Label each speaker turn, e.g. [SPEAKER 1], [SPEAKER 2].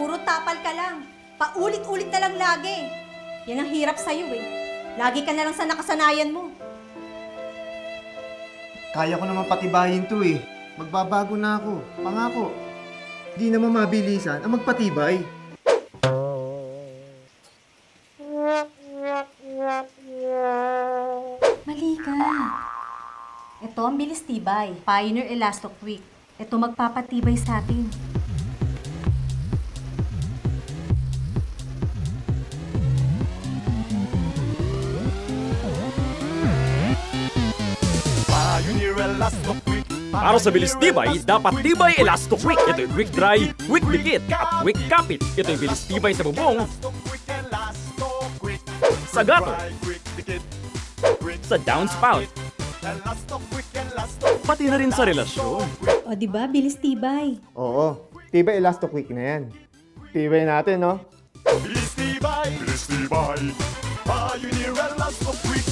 [SPEAKER 1] Puro tapal ka lang. Paulit-ulit na lang lagi. Yan ang hirap sa'yo eh. Lagi ka na lang sa nakasanayan mo.
[SPEAKER 2] Kaya ko naman patibayin to eh. Magbabago na ako. Pangako. Di naman mabilisan ang magpatibay.
[SPEAKER 1] Mali ka. Ito ang bilis tibay. Pioneer Elasto Quick. Ito magpapatibay sa atin.
[SPEAKER 3] Pioneer Elasto Quick.
[SPEAKER 4] Para sa bilis tibay, dapat tibay Elasto Quick. Ito'y quick dry, quick dikit, at quick kapit. Ito'y bilis tibay sa bubong. Sa gato. Sa downspout, pati na rin sa relasyon.
[SPEAKER 1] O di ba bilis tibay.
[SPEAKER 2] Oo. Tibay Elasto Quick na yan. Tibay natin, no?
[SPEAKER 3] Bilis tibay. Bilis tibay. Pioneer Elasto Quick.